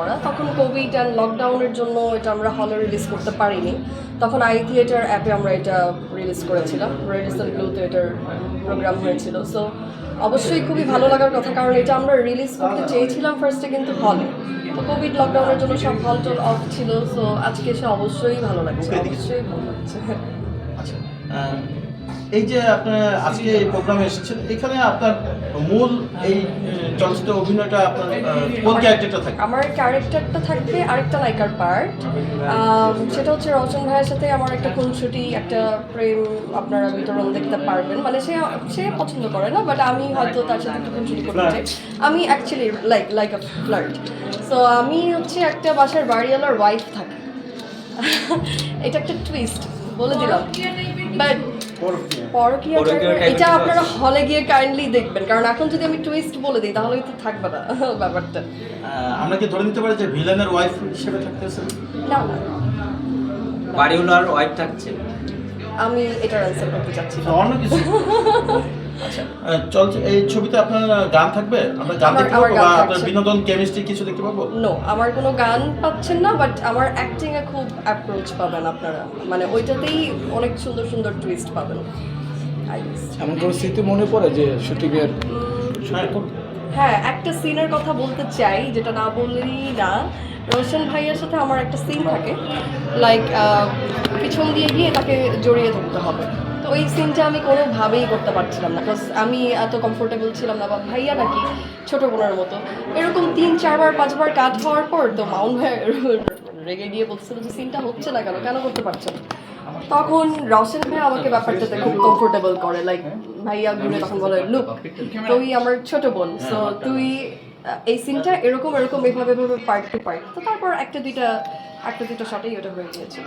করা। তখন Covid and লকডাউনের জন্য এটা আমরা হলে রিলিজ করতে পারিনি। তখন আই থিয়েটার অ্যাপে আমরা এটা রিলিজ করেছিলাম। রেডিসন ব্লুতে এটার প্রোগ্রাম হয়েছিল। সো অবশ্যই খুবই ভালো লাগার কথা কারণ এটা আমরা রিলিজ করতে চেয়েছিলাম ফার্স্টে কিন্তু হলে তো কোভিড লকডাউনের জন্য সব হল টল অফ ছিল। সো আজকে এসে অবশ্যই ভালো লাগছে অবশ্যই ভালো লাগছে। আচ্ছা এই যে আপনার আজকে এই প্রোগ্রামে এসেছেন এখানে আপনার মূল এই চলচ্চিত্র অভিনয়টা আপনার কোন ক্যারেক্টারটা থাকে আমার ক্যারেক্টারটা থাকবে আরেকটা নায়িকার পার্ট সেটা হচ্ছে রওশন ভাইয়ের সাথে আমার একটা খুনসুটি একটা প্রেম আপনারা বিতরণ দেখতে পারবেন। মানে সে সে পছন্দ করে না বাট আমি হয়তো তার সাথে একটু খুনসুটি করতে চাই। আমি actually like like a flirt so আমি হচ্ছে একটা বাসার বাড়িওয়ালার ওয়াইফ থাকি। এটা একটা টুইস্ট বলে দিলাম। বাট পরকীয়া। এটা আপনারা হলে গিয়ে কাইন্ডলি দেখবেন। কারণ এখন যদি আমি টুইস্ট বলে দিই তাহলে তো থাকবে না ব্যাপারটা। আহ, আমরা কি ধরে নিতে পারি যে ভিলেনের ওয়াইফ হিসেবে থাকতেছে? না। না বাড়িওয়ালার ওয়াইফ থাকছে। আমি এটার অ্যান্সার করতে চাচ্ছি অন্য কিছু? আচ্ছা এই ছবিতে আপনার গান থাকবে? আমরা গান দেখতে পাবো বা আপনার বিনোদন কেমিস্ট্রি কিছু দেখতে পাবো? নো আমার কোনো গান পাচ্ছেন না বাট আমার অ্যাক্টিং এ খুব অ্যাপ্রোচ পাবেন আপনারা। মানে ওইটাতেই অনেক সুন্দর সুন্দর টুইস্ট পাবেন। এমন কোনো স্মৃতি মনে পড়ে যে শুটিংয়ের হ্যাঁ, হ্যাঁ একটা সিনের কথা বলতে চাই যেটা না বললেই না। রোশন ভাইয়ের সাথে আমার একটা সিন থাকে। লাইক পিছন দিয়ে গিয়ে তাকে জড়িয়ে ধরতে হবে। তো ওই সিনটা আমি কোনোভাবেই করতে পারছিলাম না। বিকজ আমি এত কমফোর্টেবল ছিলাম না বা ভাইয়া নাকি ছোট বোনের মতো। এরকম তিন, চারবার, পাঁচবার কাট হওয়ার পর তো মাউন্ট ভাই রেগে গিয়ে বলছিল যে সিনটা হচ্ছে না কেন? কেন করতে পারছ না তখন রওশন ভাই আমাকে ব্যাপারটাতে খুব কমফোর্টেবল করে। লাইক ভাইয়া ঘুরে তখন বলে লুক তুই আমার ছোট বোন। সো তুই এই সিনটা এরকম এরকম এভাবে এভাবে পার্ট টু পার্ট তো তারপর একটা দুইটা একটা দুইটা শটেই ওটা হয়ে গিয়েছিল।